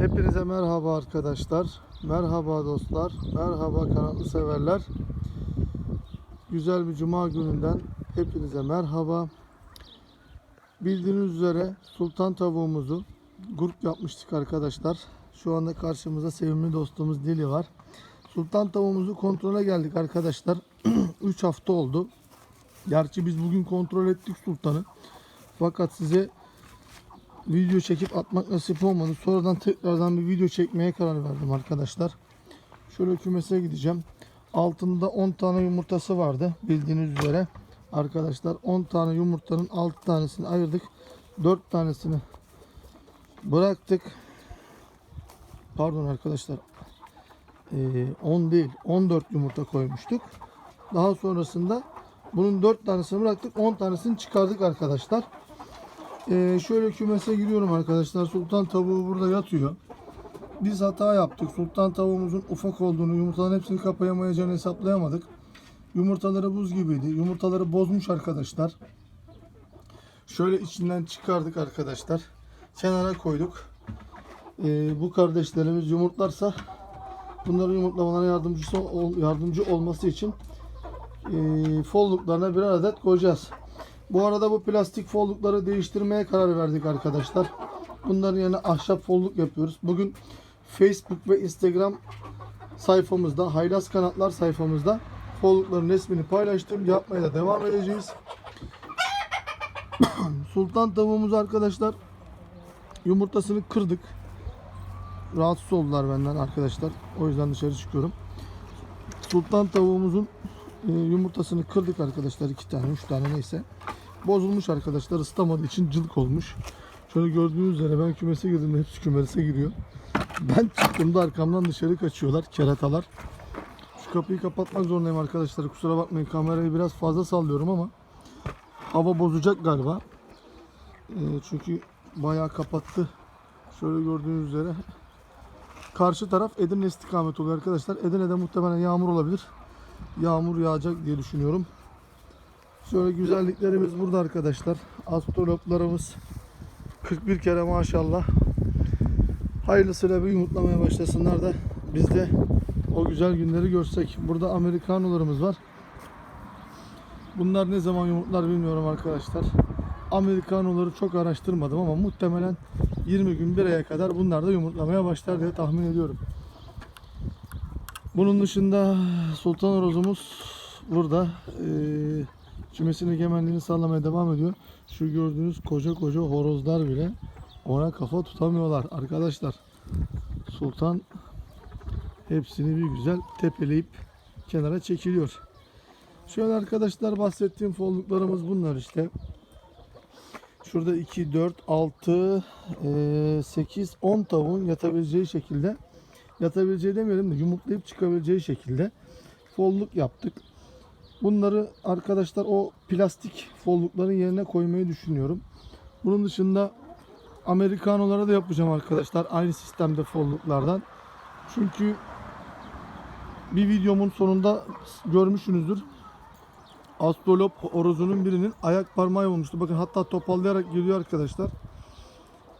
Hepinize merhaba arkadaşlar. Merhaba dostlar. Merhaba kanatlı severler. Güzel bir cuma gününden hepinize merhaba. Bildiğiniz üzere sultan tavuğumuzu grup yapmıştık arkadaşlar. Şu anda karşımızda sevimli dostumuz Dili var. Sultan tavuğumuzu kontrole geldik arkadaşlar. 3 hafta oldu. Gerçi biz bugün kontrol ettik sultanı. Fakat size video çekip atmak nasip olmadı. Sonradan tekrardan bir video çekmeye karar verdim arkadaşlar. Şöyle kümese gideceğim. Altında 10 tane yumurtası vardı bildiğiniz üzere. Arkadaşlar 10 tane yumurtanın 6 tanesini ayırdık. 4 tanesini bıraktık. Pardon arkadaşlar. Ee, 10 değil 14 yumurta koymuştuk. Daha sonrasında bunun 4 tanesini bıraktık. 10 tanesini çıkardık arkadaşlar. Ee, şöyle kümese giriyorum arkadaşlar. Sultan tavuğu burada yatıyor. Biz hata yaptık. Sultan tavuğumuzun ufak olduğunu, yumurtaların hepsini kapayamayacağını hesaplayamadık. Yumurtaları buz gibiydi. Yumurtaları bozmuş arkadaşlar. Şöyle içinden çıkardık arkadaşlar. Kenara koyduk. Ee, bu kardeşlerimiz yumurtlarsa bunların yumurtlamalarına yardımcısı yardımcı olması için e, folluklarına birer adet koyacağız. Bu arada bu plastik follukları değiştirmeye karar verdik arkadaşlar. Bunların yerine ahşap folluk yapıyoruz. Bugün Facebook ve Instagram sayfamızda, Haylaz Kanatlar sayfamızda follukların resmini paylaştım. Yapmaya da devam edeceğiz. Sultan tavuğumuz arkadaşlar yumurtasını kırdık. Rahatsız oldular benden arkadaşlar. O yüzden dışarı çıkıyorum. Sultan tavuğumuzun e, yumurtasını kırdık arkadaşlar. iki tane, üç tane neyse. Bozulmuş arkadaşlar. ıslamadığı için cılk olmuş. Şöyle gördüğünüz üzere ben kümese girdim. Hepsi kümese giriyor. Ben çıktığımda arkamdan dışarı kaçıyorlar. Keratalar. Şu kapıyı kapatmak zorundayım arkadaşlar. Kusura bakmayın kamerayı biraz fazla sallıyorum ama hava bozacak galiba. E, çünkü bayağı kapattı. Şöyle gördüğünüz üzere. Karşı taraf Edirne istikamet oluyor arkadaşlar. Edirne'de muhtemelen yağmur olabilir. Yağmur yağacak diye düşünüyorum. Şöyle güzelliklerimiz burada arkadaşlar. Astroloplarımız 41 kere maşallah. Hayırlısıyla bir yumurtlamaya başlasınlar da biz de o güzel günleri görsek. Burada Amerikanolarımız var. Bunlar ne zaman yumurtlar bilmiyorum arkadaşlar. Amerikanoları çok araştırmadım ama muhtemelen 20 gün bir aya kadar bunlar da yumurtlamaya başlar diye tahmin ediyorum. Bunun dışında Sultan Horozumuz burada. Ee, Kümesinin gemenliğini sallamaya devam ediyor. Şu gördüğünüz koca koca horozlar bile ona kafa tutamıyorlar arkadaşlar. Sultan hepsini bir güzel tepeleyip kenara çekiliyor. Şöyle arkadaşlar bahsettiğim folluklarımız bunlar işte. Şurada 2, 4, 6, 8, 10 tavuğun yatabileceği şekilde yatabileceği demeyelim de yumurtlayıp çıkabileceği şekilde folluk yaptık. Bunları arkadaşlar o plastik follukların yerine koymayı düşünüyorum. Bunun dışında Amerikanolara da yapacağım arkadaşlar. Aynı sistemde folluklardan. Çünkü bir videomun sonunda görmüşsünüzdür. Astrolop horozunun birinin ayak parmağı olmuştu. Bakın hatta topallayarak geliyor arkadaşlar.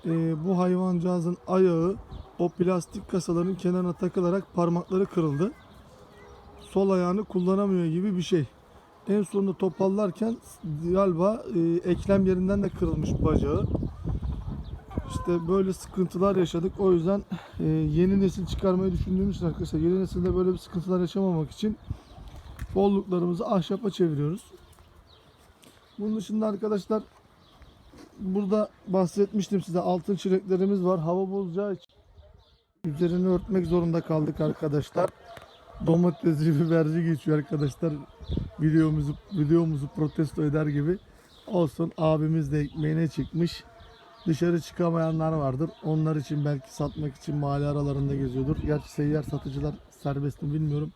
Ee, bu hayvancağızın ayağı o plastik kasaların kenarına takılarak parmakları kırıldı sol ayağını kullanamıyor gibi bir şey. En sonunda topallarken galiba e, eklem yerinden de kırılmış bacağı. İşte böyle sıkıntılar yaşadık. O yüzden e, yeni nesil çıkarmayı düşündüğümüz için arkadaşlar yeni nesilde böyle bir sıkıntılar yaşamamak için bolluklarımızı ahşapa çeviriyoruz. Bunun dışında arkadaşlar burada bahsetmiştim size altın çileklerimiz var. Hava bozacağı için üzerini örtmek zorunda kaldık arkadaşlar domatesci biberci geçiyor arkadaşlar. Videomuzu videomuzu protesto eder gibi. Olsun abimiz de ekmeğine çıkmış. Dışarı çıkamayanlar vardır. Onlar için belki satmak için mahalle aralarında geziyordur. Gerçi seyyar satıcılar serbest mi bilmiyorum.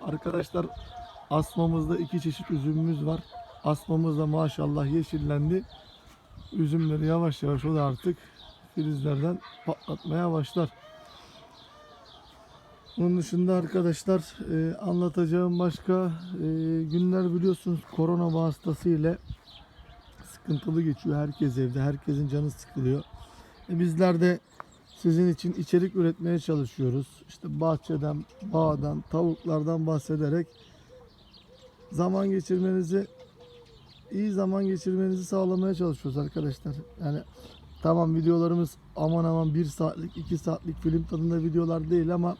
Arkadaşlar asmamızda iki çeşit üzümümüz var. Asmamız da maşallah yeşillendi. Üzümleri yavaş yavaş o da artık filizlerden patlatmaya başlar. Onun dışında arkadaşlar e, anlatacağım başka e, günler biliyorsunuz korona vasıtası ile sıkıntılı geçiyor. Herkes evde, herkesin canı sıkılıyor. E, bizler de Sizin için içerik üretmeye çalışıyoruz. İşte bahçeden, bağdan, tavuklardan bahsederek zaman geçirmenizi iyi zaman geçirmenizi sağlamaya çalışıyoruz arkadaşlar. Yani tamam videolarımız aman aman 1 saatlik 2 saatlik film tadında videolar değil ama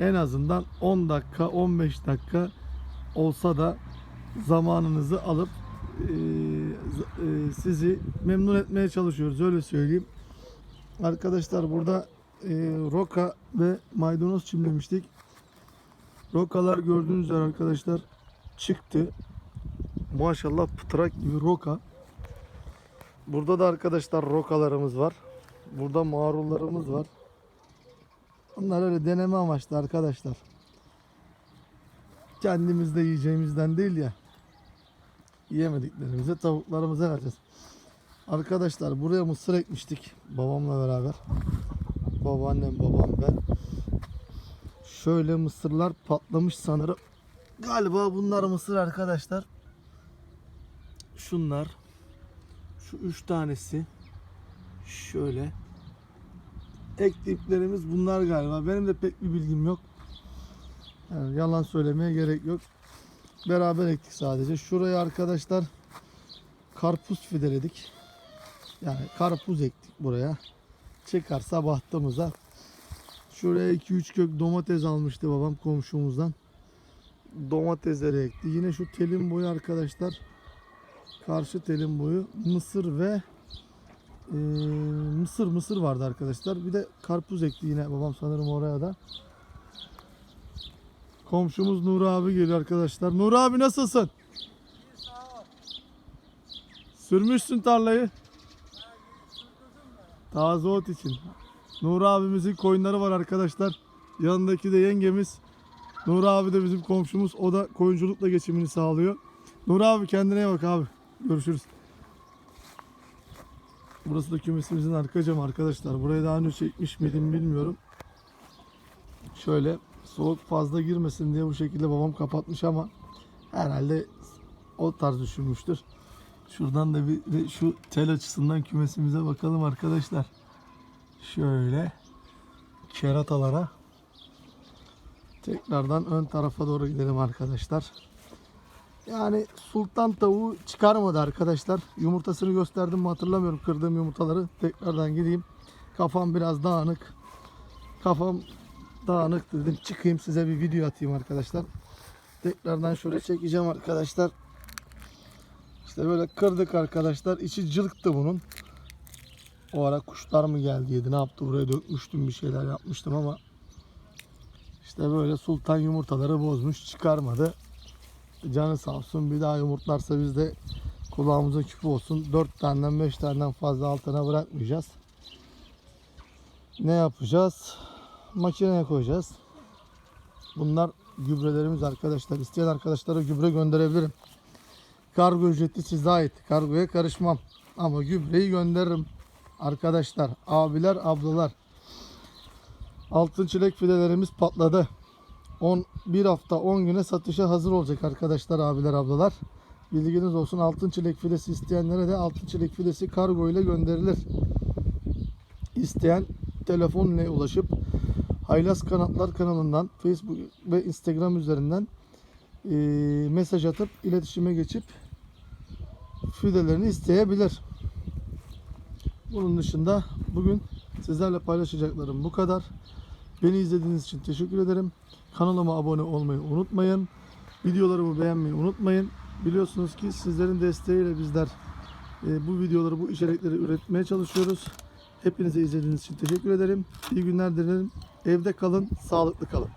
en azından 10 dakika 15 dakika olsa da zamanınızı alıp e, e, sizi memnun etmeye çalışıyoruz öyle söyleyeyim. Arkadaşlar burada e, roka ve maydanoz çimlemiştik. Rokalar gördüğünüz üzere arkadaşlar çıktı. Maşallah pıtrak gibi roka. Burada da arkadaşlar rokalarımız var. Burada marullarımız var. Bunlar öyle deneme amaçlı arkadaşlar. Kendimiz de yiyeceğimizden değil ya. Yiyemediklerimize tavuklarımıza vereceğiz. Arkadaşlar buraya mısır ekmiştik babamla beraber. Babaannem, babam ben. Şöyle mısırlar patlamış sanırım. Galiba bunlar mısır arkadaşlar. Şunlar. Şu üç tanesi. Şöyle. Ektiklerimiz bunlar galiba. Benim de pek bir bilgim yok. Yani yalan söylemeye gerek yok. Beraber ektik sadece. Şuraya arkadaşlar karpuz fideledik. Yani karpuz ektik buraya. Çıkarsa bahtımıza. Şuraya 2-3 kök domates almıştı babam komşumuzdan. Domatesleri ekti. Yine şu telin boyu arkadaşlar. Karşı telin boyu mısır ve e, mısır mısır vardı arkadaşlar. Bir de karpuz ekti yine babam sanırım oraya da. Komşumuz Nur abi geliyor arkadaşlar. Nur abi nasılsın? Sürmüşsün tarlayı. Taze ot için. Nur abimizin koyunları var arkadaşlar. Yanındaki de yengemiz. Nur abi de bizim komşumuz. O da koyunculukla geçimini sağlıyor. Nur abi kendine bak abi. Görüşürüz. Burası da kümesimizin arka camı arkadaşlar. Burayı daha önce çekmiş miydim bilmiyorum. Şöyle soğuk fazla girmesin diye bu şekilde babam kapatmış ama herhalde o tarz düşünmüştür. Şuradan da bir de şu tel açısından kümesimize bakalım arkadaşlar. Şöyle keratalara tekrardan ön tarafa doğru gidelim arkadaşlar. Yani sultan tavuğu çıkarmadı arkadaşlar. Yumurtasını gösterdim mi hatırlamıyorum kırdığım yumurtaları. Tekrardan gideyim. Kafam biraz dağınık. Kafam dağınık dedim. Çıkayım size bir video atayım arkadaşlar. Tekrardan şöyle çekeceğim arkadaşlar. İşte böyle kırdık arkadaşlar. İçi cılktı bunun. O ara kuşlar mı geldi yedi ne yaptı buraya dökmüştüm bir şeyler yapmıştım ama işte böyle sultan yumurtaları bozmuş çıkarmadı. Canı sağ olsun bir daha yumurtlarsa biz de kulağımıza küpe olsun. 4 taneden 5 taneden fazla altına bırakmayacağız. Ne yapacağız? Makineye koyacağız. Bunlar gübrelerimiz arkadaşlar. İsteyen arkadaşlara gübre gönderebilirim. Kargo ücreti size ait. Kargoya karışmam. Ama gübreyi gönderirim. Arkadaşlar, abiler, ablalar. Altın çilek fidelerimiz patladı. 10 bir hafta 10 güne satışa hazır olacak arkadaşlar, abiler, ablalar. Bilginiz olsun altın çilek fidesi isteyenlere de altın çilek fidesi kargo ile gönderilir. İsteyen telefon ile ulaşıp Haylaz Kanatlar kanalından Facebook ve Instagram üzerinden eee, mesaj atıp iletişime geçip fidelerini isteyebilir. Bunun dışında bugün sizlerle paylaşacaklarım bu kadar. Beni izlediğiniz için teşekkür ederim. Kanalıma abone olmayı unutmayın. Videolarımı beğenmeyi unutmayın. Biliyorsunuz ki sizlerin desteğiyle bizler e, bu videoları, bu içerikleri üretmeye çalışıyoruz. Hepinize izlediğiniz için teşekkür ederim. İyi günler dilerim. Evde kalın, sağlıklı kalın.